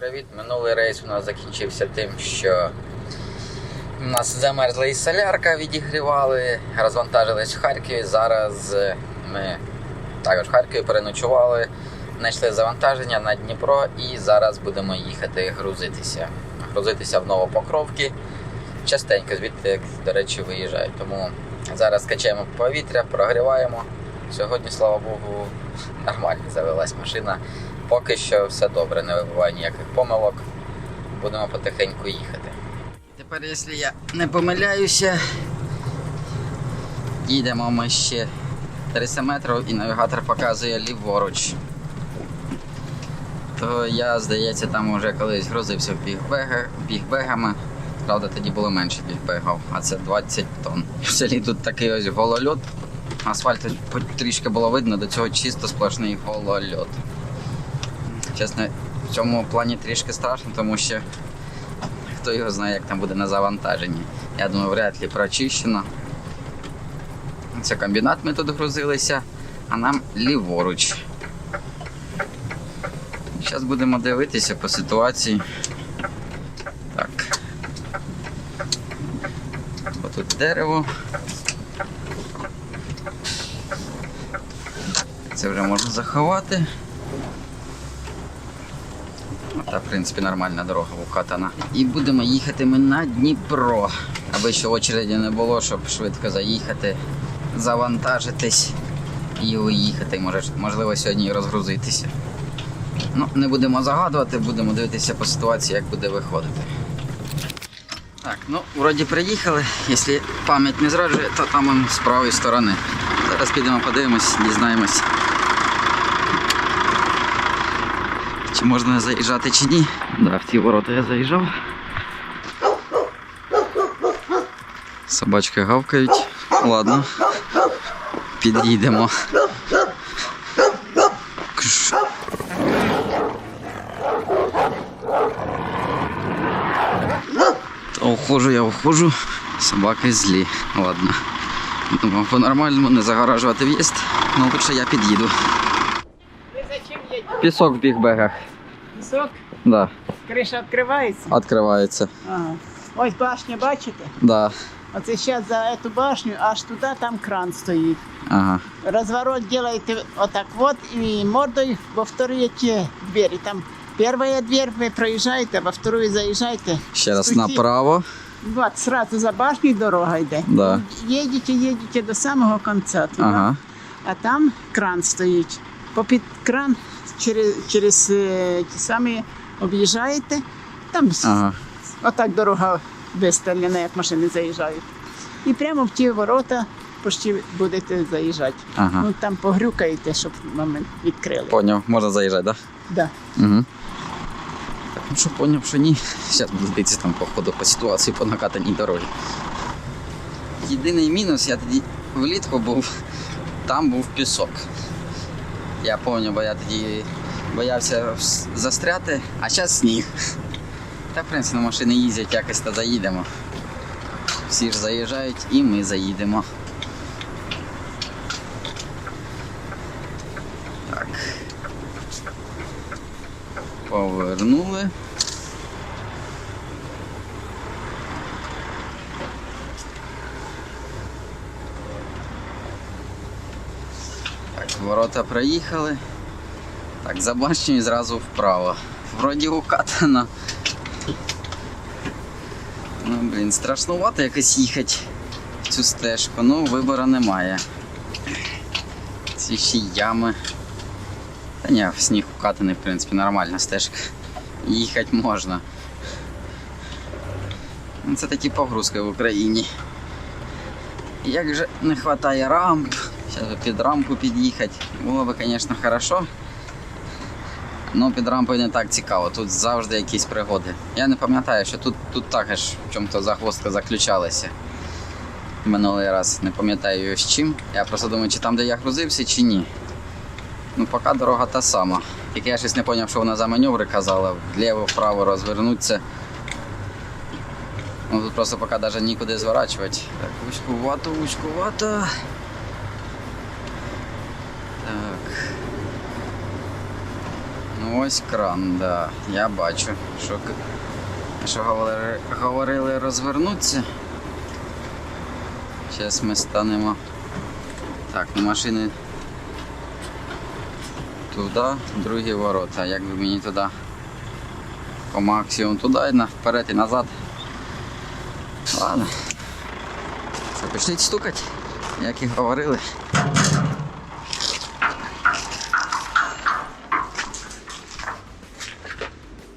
Привіт! Минулий рейс у нас закінчився тим, що у нас замерзла і солярка, відігрівали, розвантажились в Харкові. Зараз ми також в Харкові переночували, знайшли завантаження на Дніпро і зараз будемо їхати грузитися. Грузитися в Новопокровки. Частенько звідти, до речі, виїжджають. Тому зараз качаємо повітря, прогріваємо. Сьогодні, слава Богу, нормально завелась машина. Поки що все добре, не вибуває ніяких помилок. Будемо потихеньку їхати. Тепер, якщо я не помиляюся, їдемо ми ще 300 метрів і навігатор показує ліворуч. То я, здається, там вже колись грузився в бігбега, бігбегами. Правда, тоді було менше бігбегів, а це 20 тонн. В селі тут такий ось голольот. Асфальту трішки було видно, до цього чисто сплошний голольот. Чесно, в цьому плані трішки страшно, тому що хто його знає, як там буде на завантаженні. Я думаю, вряд ли прочищено. Це комбінат ми тут грузилися, а нам ліворуч. Зараз будемо дивитися по ситуації. Так. Бо тут дерево. Це вже можна заховати. Та, в принципі, нормальна дорога вкатана. І будемо їхати ми на Дніпро. Аби ще очереді не було, щоб швидко заїхати, завантажитись і уїхати. Може, можливо, сьогодні і розгрузитися. Ну, не будемо загадувати, будемо дивитися по ситуації, як буде виходити. Так, ну, вроді приїхали. Якщо пам'ять не зраджує, то там з правої сторони. Зараз підемо подивимось, дізнаємось. Чи можна заїжджати чи ні? Да, в ті ворота я заїжджав. Собачки гавкають. Ладно. Під'їдемо. Ухожу, я ухожу. Собаки злі. Ладно. Думаю, по-нормальному не загоражувати в'їзд. Ну лучше я під'їду. Пісок в бігбегах. Пісок, Да, криша відкривається. відкривається. Ага. Ось башня, бачите? Да. Оце зараз за цю башню, аж туди там кран стоїть. Ага. Разворот делаете отак вот и мордой во вторые те. Там первая дверь вы проезжаете, во вторую заезжаете. Ще раз Стучи. направо. Вот, сразу за башней дорога йде. Да. Едете, едете до самого конца. туди. Ага. А там кран стоїть. Попід кран через, через е, ті самі об'їжджаєте. Там Ага. отак дорога виставлена, як машини заїжджають. І прямо в ті ворота почти будете заїжджати. Ага. Ну там погрюкаєте, щоб вам відкрили. Поняв, можна заїжджати, да? Да. Угу. Так, ну що поняв, що ні. Зараз буду дивитися там по ходу по ситуації по накатаній дорогі. Єдиний мінус, я тоді влітку був, там був пісок. Я пам'ятаю, бо я тоді боявся застряти, а зараз сніг. Та, в принципі, на машини їздять, якось та заїдемо. Всі ж заїжджають і ми заїдемо. Так. Повернули. Так, ворота проїхали. Так, за башнею зразу вправо. Вроді укатано. Ну, блін, страшнувато якось їхати в цю стежку, ну вибору немає. Ці ще ями. Та ні, сніг укатаний, в принципі, нормальна стежка. Їхати можна. Ну, Це такі погрузки в Україні. Як же не вистачає рамп, зараз під рампу під'їхати. Було б, звісно, хорошо. Ну, під рампою не так цікаво, тут завжди якісь пригоди. Я не пам'ятаю, що тут, тут також в чому-то загвоздка заключалася. Минулий раз не пам'ятаю з чим. Я просто думаю, чи там, де я грузився, чи ні. Ну, поки дорога та сама. Тільки я щось не зрозумів, що вона за маневри казала, вліво, вправо розвернутися. Ну тут просто поки навіть нікуди зворачувати. Так, вузькувато, вузькувато. Так. Ну ось кран, да. Я бачу, що, що говорили, говорили розвернуться. Зараз ми станемо. Так, ну машини туди, другі ворота. Як би мені туди по максимуму туди вперед і назад. Ладно. Почніть стукати, як і говорили.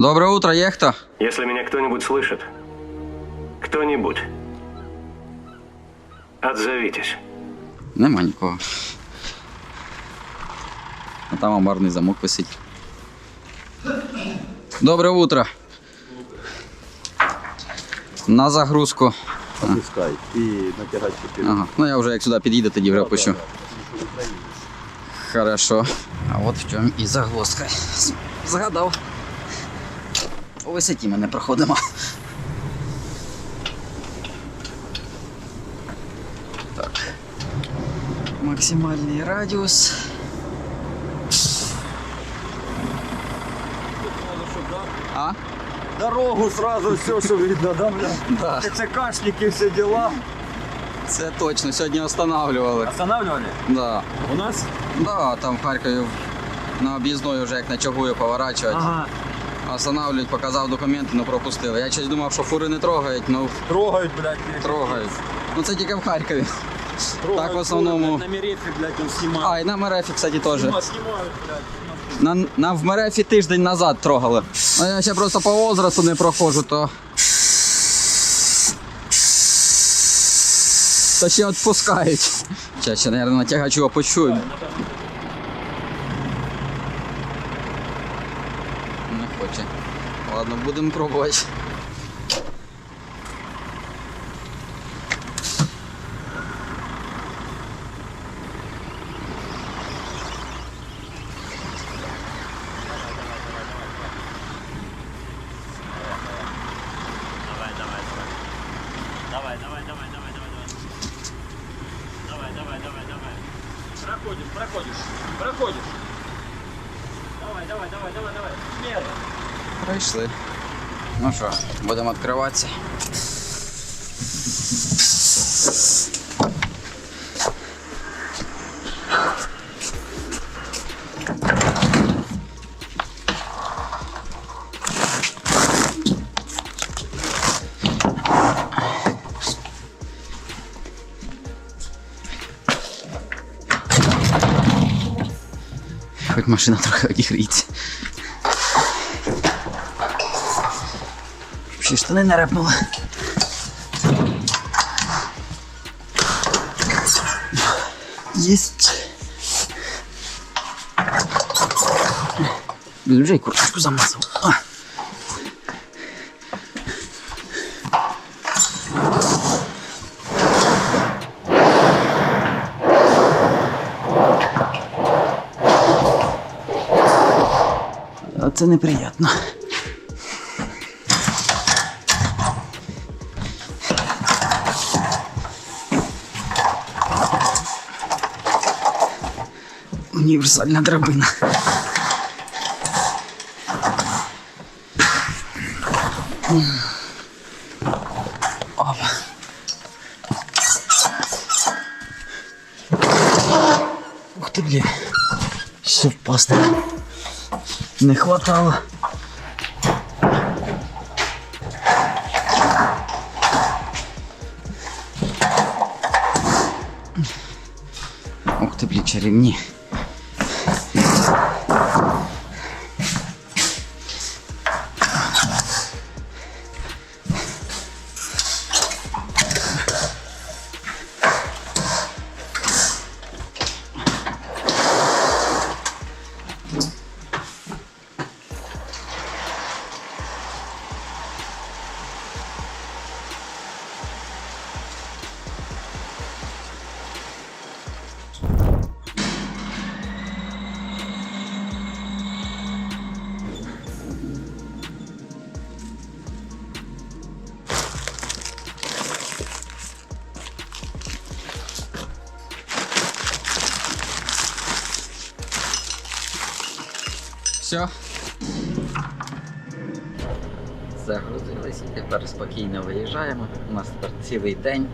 Доброе утро, є? Если меня кто-нибудь слышит, кто-нибудь, отзовитесь. Нема нікого. А там амбарний замок висить. Добре утро. На загрузку. Опускай і натягай чотири. Ага. Ну я вже як сюди під'їде, тоді вже опущу. Хорошо. А от в чому і загвоздка. З- Згадав. По висоті ми не проходимо. Так. Максимальний радіус. А? Дорогу сразу все, що видно, да, бля? Да. ТЦКшники, все дела. Це точно, сьогодні встановлювали. Останавливали? Да. У нас? Да, там в Харкові на об'їзної вже як на чагую поворачувати. Ага. Останавливають, показав документи, ну пропустили. Я щось думав, що фури не трогають, ну Трогають, блядь. трогають. Ну це тільки в Харкові. Трогають, Так, в основному- блядь, На Мерефі, блядь, он знімає. А, і на Мерефі, кстати, теж. Блядь. На, на в Мерефі тиждень назад трогали. А я ще просто по возрасту не проходжу, то. То ще відпускають. Зараз ще, мабуть, на тягачу опущу. Не хоче. Ладно, будемо пробувати. Пройшли. Ну що, будемо відкриватися. Хоч машина трохи одігріється. Ще штани не репнули. Єсть. Вже й курточку замазав. Це неприємно. Універсальна драбина. Опа. Ух ти, блін. Ще впасти. Не хватало. Ух ти, блін, чарівні. Все, Загрузились і тепер спокійно виїжджаємо. У нас тепер цілий день.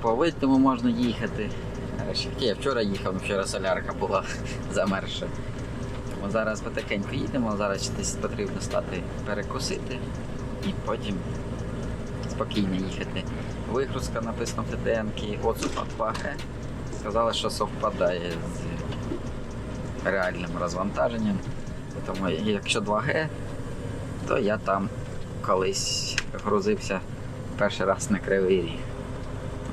По витому можна їхати. Я вчора їхав, ну вчора солярка була замерша. Тому зараз потихеньку їдемо, зараз десь потрібно стати перекусити і потім спокійно їхати. Вигрузка написано в ТТН оцупа 2Г. Сказали, що совпадає з реальним розвантаженням. Тому якщо 2Г, то я там колись грузився перший раз на Кривий Ріг.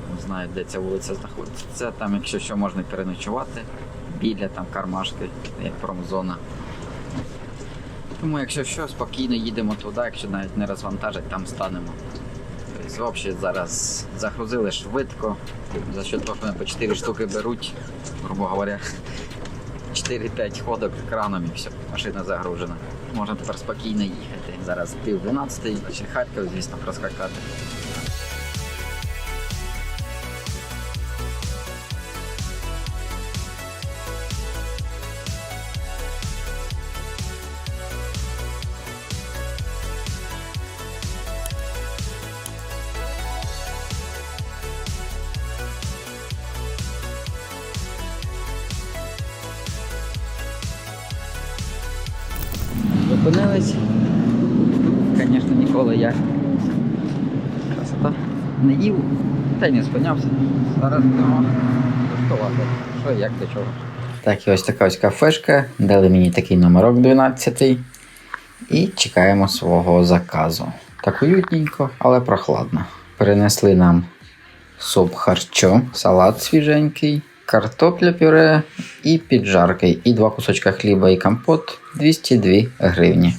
Тому знаю, де ця вулиця знаходиться. Це там, якщо що, можна переночувати. Біля там кармашки, як промзона. Тому якщо що, спокійно їдемо туди, якщо навіть не розвантажать, там станемо. Тобто, взагалі зараз загрузили швидко. За що того, по 4 штуки беруть, грубо говоря. 4-5 ходок краном і все, машина загружена. Можна тепер спокійно їхати. Зараз пів 12, ще Харків, звісно, проскакати. Не їв, та й не спинявся. Зараз будемо тестувати, що як до чого. Так, і ось така ось кафешка. Дали мені такий номерок 12 і чекаємо свого заказу. Так уютненько, але прохладно. Принесли нам суп харчо, салат свіженький, картопля пюре і піджарки, і два кусочка хліба і компот 202 гривні.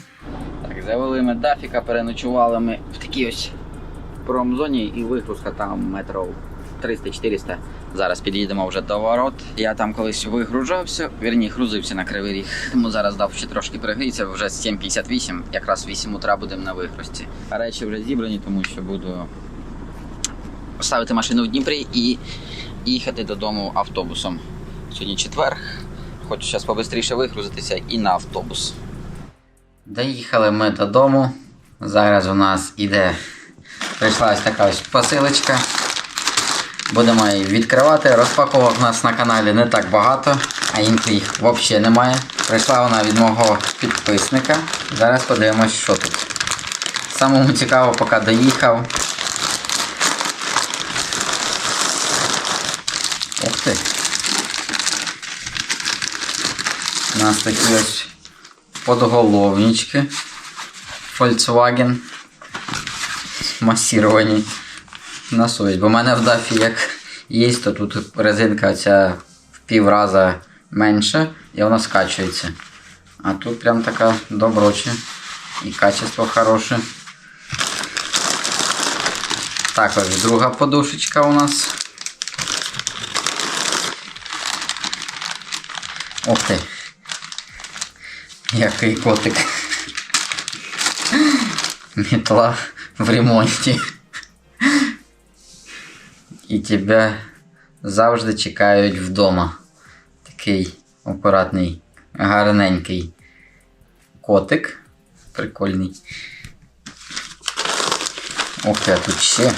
Так, завели ми дафіка, переночували ми в такій ось промзоні і вигрузка там метрів 300-400. Зараз під'їдемо вже до ворот. Я там колись вигружався, вірні, грузився на кривий ріг. Тому зараз дав ще трошки пригрітися, вже 7.58, якраз 8 утра будемо на вигрузці. Речі вже зібрані, тому що буду ставити машину в Дніпрі і їхати додому автобусом. Сьогодні четвер. Хочу зараз побистріше вигрузитися і на автобус. Доїхали ми додому. Зараз у нас іде. Прийшла ось така ось посилочка. Будемо її відкривати. Розпаковок у нас на каналі не так багато, а інколи їх взагалі немає. Прийшла вона від мого підписника. Зараз подивимось, що тут. Самому цікаво, поки доїхав. Ух ти. У нас такі ось подголовнички. Volkswagen. Масіровані на совість. Бо в мене в дафі як є, то тут резинка ця в пів раза менше і вона скачується. А тут прям така доброче. І качество хороше. Також друга подушечка у нас. Ух ти. Який котик. Метла в ремонті. І тебе завжди чекають вдома. Такий акуратний, гарненький котик. Прикольний. Ох а тут ще.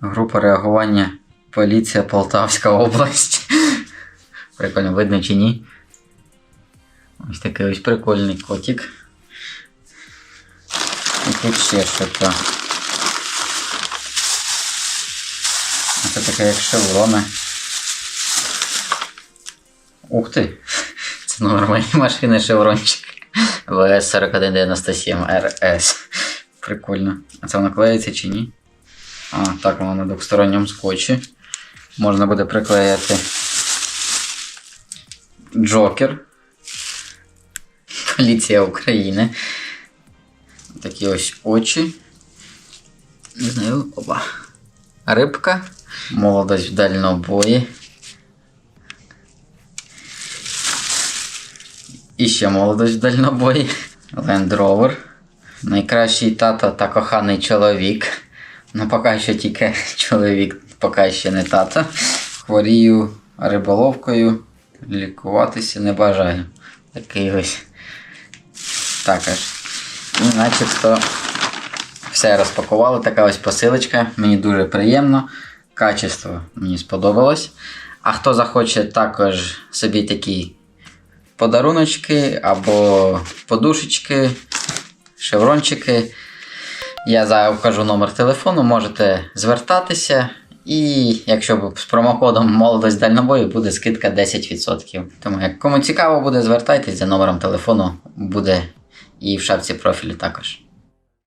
Група реагування Поліція Полтавська область. Прикольно, видно чи ні? Ось такий ось прикольний котик. І тут ще то. Це таке як шеврони. Ух ти! Це моєї машини шеврончик. ВС 4197 RS. Прикольно. А це воно клеїться чи ні? А, так, воно на двосторонньому скотчі. Можна буде приклеїти Джокер. Поліція України. Такі ось очі. Не знаю, опа. Рибка. Молодость в дальнобої. І ще молодость в дальнобої. Land Rover. Найкращий тато та коханий чоловік. Ну, поки що тільки чоловік поки ще не тато. Хворію риболовкою, лікуватися не бажаю. Такий ось. Також. І начебто все розпакували, така ось посилочка. Мені дуже приємно. Качество мені сподобалось. А хто захоче також собі такі подаруночки або подушечки, шеврончики. Я зараз номер телефону, можете звертатися. І якщо з промокодом молодость дальнобою буде скидка 10%. Тому як кому цікаво буде, звертайтесь за номером телефону, буде і в шапці профілю також.